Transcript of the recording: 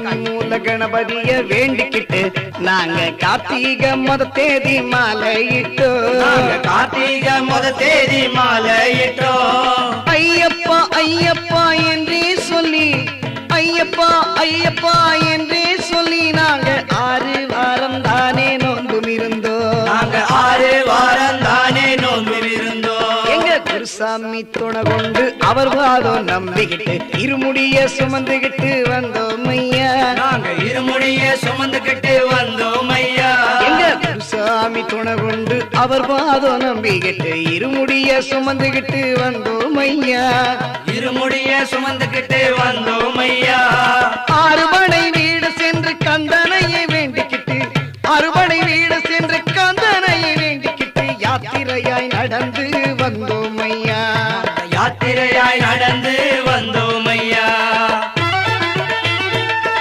கண்மூல கணபதிய வேண்டிக்கிட்டு நாங்க கார்த்திகை முத தேதி மாலையிட்டோம் நாங்க கார்த்திகை முத தேதி மாலையிட்டோம் ஐயப்பா ஐயப்பா என்றே சொல்லி ஐயப்பா ஐயப்பா என்றே சொல்லி நாங்க ஆறு வாரம் தானே நோன்பும் குருசாமி துணை கொண்டு அவர் வாதம் நம்பிக்கிட்டு இருமுடிய சுமந்துகிட்டு வந்தோம் ஐயா. நாங்க இருமுடிய சுமந்துகிட்டு வந்தோம் ஐயா. எங்க குருசாமி துணை கொண்டு அவர் பாதம் நம்பிக்கிட்டு இருமுடிய சுமந்துகிட்டு வந்தோம் ஐயா. இருமுடிய சுமந்துகிட்டு வந்தோம் ஐயா. அறுபடை வீடு சென்று கந்தனையை வேண்டிக்கிட்டு அறுபடை வீடு சென்று கந்தனையை வேண்டிக்கிட்டு யாத்திரையாய் நடந்து